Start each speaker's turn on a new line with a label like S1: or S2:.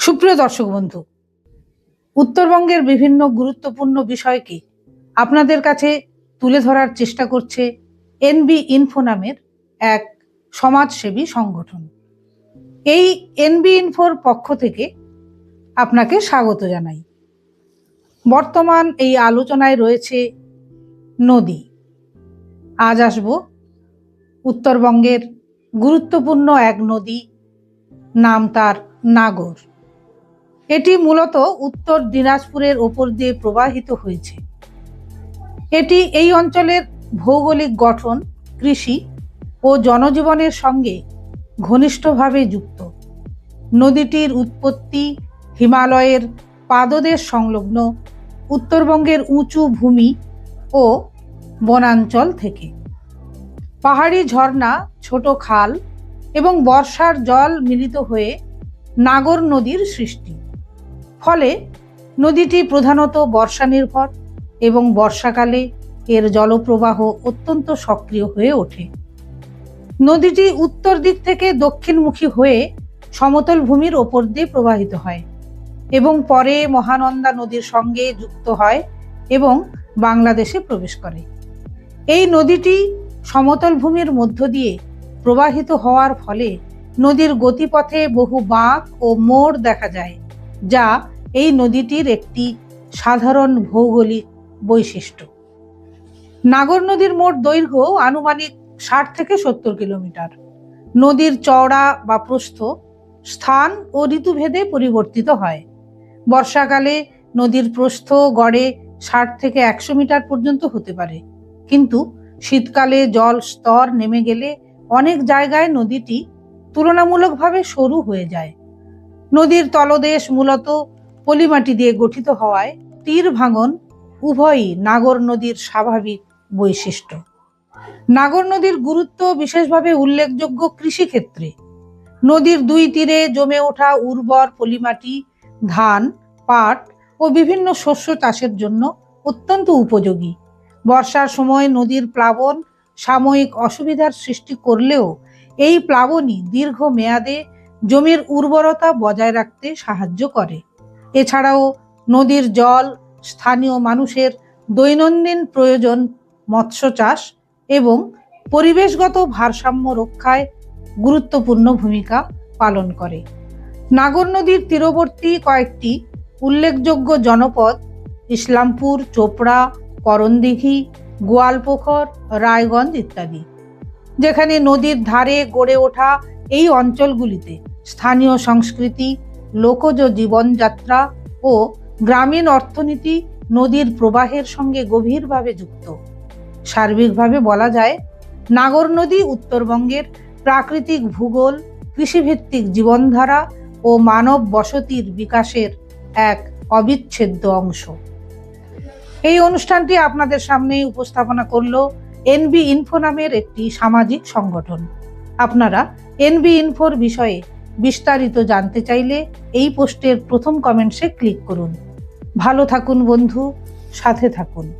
S1: সুপ্রিয় দর্শক বন্ধু, উত্তরবঙ্গের বিভিন্ন গুরুত্বপূর্ণ বিষয়কে আপনাদের কাছে তুলে ধরার চেষ্টা করছে এনবি ইনফো নামের এক সমাজসেবী সংগঠন। এই এনবি ইনফোর পক্ষ থেকে আপনাকে স্বাগত জানাই। বর্তমান এই আলোচনায় রয়েছে নদী। আজ আসব উত্তরবঙ্গের গুরুত্বপূর্ণ এক নদী, নাম তার নাগর। এটি মূলত উত্তর দিনাজপুরের ওপর দিয়ে প্রবাহিত হয়েছে। এটি এই অঞ্চলের ভৌগোলিক গঠন, কৃষি ও জনজীবনের সঙ্গে ঘনিষ্ঠভাবে যুক্ত। নদীটির উৎপত্তি হিমালয়ের পাদদেশ সংলগ্ন উত্তরবঙ্গের উঁচু ভূমি ও বনাঞ্চল থেকে। পাহাড়ি ঝর্ণা, ছোট খাল এবং বর্ষার জল মিলিত হয়ে নাগর নদীর সৃষ্টি। ফলে নদীটি প্রধানত বর্ষা নির্ভর এবং বর্ষাকালে এর জলপ্রবাহ অত্যন্ত সক্রিয় হয়ে ওঠে। নদীটি উত্তর দিক থেকে দক্ষিণমুখী হয়ে সমতল ভূমির ওপর দিয়ে প্রবাহিত হয় এবং পরে মহানন্দা নদীর সঙ্গে যুক্ত হয় এবং বাংলাদেশে প্রবেশ করে। এই নদীটি সমতল ভূমির মধ্য দিয়ে প্রবাহিত হওয়ার ফলে নদীর গতিপথে বহু বাঁক ও মোড় দেখা যায়। যা এই নদীটির একটি সাধারণ ভৌগোলিক বৈশিষ্ট্য। নাগর নদীর মোট দৈর্ঘ্য আনুমানিক ষাট থেকে সত্তর কিলোমিটার। নদীর চওড়া বা প্রস্থ স্থান ও ঋতুভেদে পরিবর্তিত হয়। বর্ষাকালে নদীর প্রস্থ গড়ে ষাট থেকে একশো মিটার পর্যন্ত হতে পারে। কিন্তু শীতকালে জল স্তর নেমে গেলে অনেক জায়গায় নদীটি তুলনামূলকভাবে সরু হয়ে যায়। নদীর তলদেশ মূলত পলিমাটি দিয়ে গঠিত হওয়ায় তীর ভাঙন উভয়ই নাগর নদীর স্বাভাবিক বৈশিষ্ট্য। নাগর নদীর গুরুত্ব বিশেষভাবে উল্লেখযোগ্য কৃষিক্ষেত্রে। নদীর দুই তীরে জমে ওঠা উর্বর পলিমাটি, ধান, পাট ও বিভিন্ন শস্য চাষের জন্য অত্যন্ত উপযোগী। বর্ষার সময় নদীর প্লাবন সাময়িক অসুবিধার সৃষ্টি করলেও এই প্লাবনই দীর্ঘ মেয়াদে জমির উর্বরতা বজায় রাখতে সাহায্য করে। এছাড়াও নদীর জল, স্থানীয় মানুষের দৈনন্দিন প্রয়োজন মৎস্য চাষ এবং পরিবেশগত ভারসাম্য রক্ষায় গুরুত্বপূর্ণ ভূমিকা পালন করে। নাগর নদীর তীরবর্তী কয়েকটি উল্লেখযোগ্য জনপদ ইসলামপুর, চোপড়া, করণদিঘি, গোয়ালপোখর, রায়গঞ্জ ইত্যাদি, যেখানে নদীর ধারে গড়ে ওঠা এই অঞ্চলগুলিতে স্থানীয় সংস্কৃতি, লোকজ জীবনযাত্রা ও গ্রামীণ অর্থনীতি নদীর প্রবাহের সঙ্গে গভীরভাবে যুক্ত। সার্বিকভাবে বলা যায়, নাগর নদী উত্তরবঙ্গের প্রাকৃতিক ভূগোল, কৃষিভিত্তিক জীবনধারা ও মানব বসতির বিকাশের এক অবিচ্ছেদ্য অংশ। এই অনুষ্ঠানটি আপনাদের সামনে উপস্থাপনা করল এনবি ইনফো নামের একটি সামাজিক সংগঠন। আপনারা এনবি ইনফোর বিষয়ে বিস্তারিত জানতে চাইলে এই পোস্টের প্রথম কমেন্টসে ক্লিক করুন। ভালো থাকুন বন্ধু সাথে থাকুন।